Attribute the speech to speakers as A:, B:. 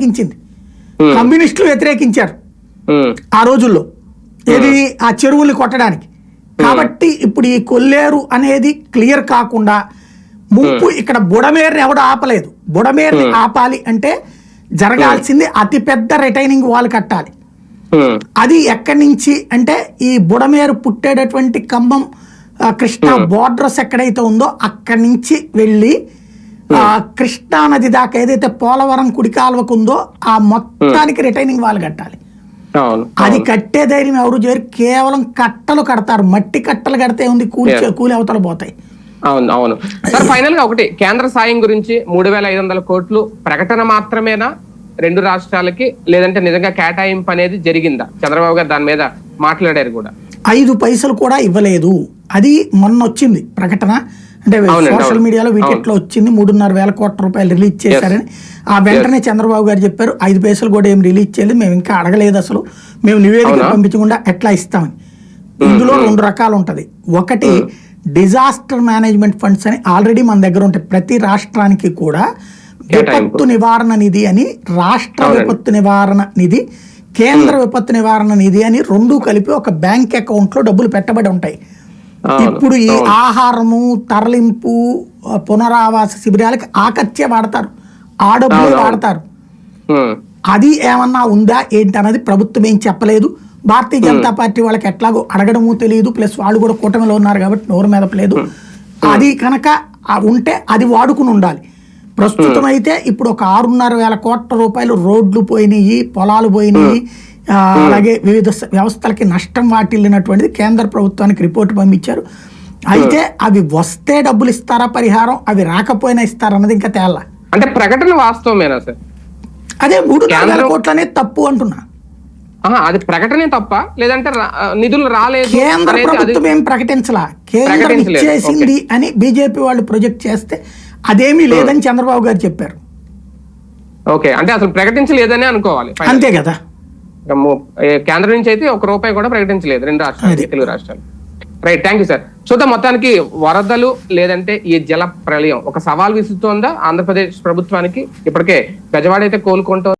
A: వ్యతిరేకించింది. కమ్యూనిస్టులు వ్యతిరేకించారు. ఆ రోజుల్లో. ఏది? ఆ చెరువుల్ని కొట్టడానికి. కాబట్టి ఇప్పుడు ఈ కొల్లేరు అనేది క్లియర్ కాకుండా ముప్పు ఇక్కడ బుడమేరుని ఎవడు ఆపలేదు. బుడమేరుని ఆపాలి అంటే జరగాల్సింది అతిపెద్ద రిటైనింగ్ వాల్ కట్టాలి. అది ఎక్కడి నుంచి అంటే ఈ బుడమేరు పుట్టేటటువంటి ఖమ్మం ఆ, కృష్ణా బోర్డర్స్ ఎక్కడైతే ఉందో అక్కడి నుంచి వెళ్ళి కృష్ణా నది దాకా ఏదైతే పోలవరం కుడి కాలువకు ఉందో ఆ మొత్తానికి రిటైనింగ్ వాల్ కట్టాలి.
B: అవును
A: అది కట్టే ధైర్యం ఎవరు చేయరు. కేవలం కట్టలు కడతారు. మట్టి కట్టలు కడితే ఉంది కూలి కూలి అవతల పోతాయి.
B: అవును అవును. సార్ ఫైనల్గా ఒకటి కేంద్ర సాయం గురించి మూడు వేల ఐదు వందల కోట్లు ప్రకటన మాత్రమేనా? రెండు రాష్ట్రాలకి లేదంటే నిజంగా కేటాయింపు అనేది జరిగిందా? చంద్రబాబు గారు దాని మీద మాట్లాడారు కూడా.
A: ఐదు పైసలు కూడా ఇవ్వలేదు. అది మొన్న వచ్చింది ప్రకటన. అంటే సోషల్. మీడియాలో వికెట్లో వచ్చింది మూడున్నర వేల కోట్ల రూపాయలు రిలీజ్ చేశారని. ఆ వెంటనే చంద్రబాబు గారు చెప్పారు ఐదు పైసలు కూడా ఏం రిలీజ్ చేయలేదు మేము ఇంకా అడగలేదు అసలు. మేము నివేదిక? పంపించకుండా ఎట్లా ఇస్తామని. ఇందులో రెండు రకాలు ఉంటది. ఒకటి డిజాస్టర్ మేనేజ్మెంట్ ఫండ్స్ అని ఆల్రెడీ మన దగ్గర ఉంటాయి. ప్రతి రాష్ట్రానికి కూడా విపత్తు నివారణ నిధి అని రాష్ట్ర. విపత్తు నివారణ నిధి కేంద్ర విపత్తు నివారణ నిధి అని రెండు కలిపి ఒక బ్యాంక్ అకౌంట్లో డబ్బులు పెట్టబడి ఉంటాయి. ఇప్పుడు ఈ. ఆహారము తరలింపు పునరావాస శిబిరాలకి ఆ ఖర్చే వాడతారు. ఆ డబ్బులే
B: అవును, అవును.
A: వాడతారు. అది ఏమన్నా ఉందా ఏంటి అన్నది ప్రభుత్వం ఏం చెప్పలేదు. భారతీయ జనతా పార్టీ వాళ్ళకి ఎట్లాగో అడగడము తెలియదు. ప్లస్ వాళ్ళు కూడా కూటమిలో ఉన్నారు కాబట్టి నోరు మెదపలేదు అది కనుక ఉంటే అది వాడుకుని ఉండాలి. ప్రస్తుతం అయితే ఇప్పుడు ఒక ఆరున్నర వేల కోట్ల రూపాయలు రోడ్లు పోయినాయి పొలాలు పోయినాయి. అలాగే వివిధ వ్యవస్థలకి నష్టం వాటిల్లినటువంటిది కేంద్ర ప్రభుత్వానికి రిపోర్ట్ పంపించారు. అయితే అవి వస్తే డబ్బులు ఇస్తారా పరిహారం? అవి రాకపోయినా ఇస్తారా అన్నది ఇంకా తేలా.
B: అంటే ప్రకటన వాస్తవమేనా సార్?
A: అదే మూడు
B: కేంద్రం-
A: కోట్లు అనేది తప్పు అంటున్నా.
B: అది ప్రకటనే తప్ప లేదంటే నిధులు రాలేదు
A: కేంద్ర ప్రభుత్వం ఏం ప్రకటించలా? కేంద్రం. ఇచ్చేసింది అని బీజేపీ వాళ్ళు ప్రొజెక్ట్ చేస్తే అదేమీ లేదని చంద్రబాబు గారు చెప్పారు.
B: ఓకే అంటే అసలు ప్రకటించలేదని అనుకోవాలి.
A: అంతే కదా?
B: కేంద్రం నుంచి అయితే ఒక రూపాయి కూడా ప్రకటించలేదు రెండు రాష్ట్రాలు. తెలుగు రాష్ట్రాలు. రైట్ థ్యాంక్ యూ సార్ చూద్దాం మొత్తానికి వరదలు లేదంటే ఈ జల ప్రళయం ఒక సవాల్ విసురుతోందా? ఆంధ్రప్రదేశ్ ప్రభుత్వానికి ఇప్పటికే గజవాడ అయితే కోలుకుంటూ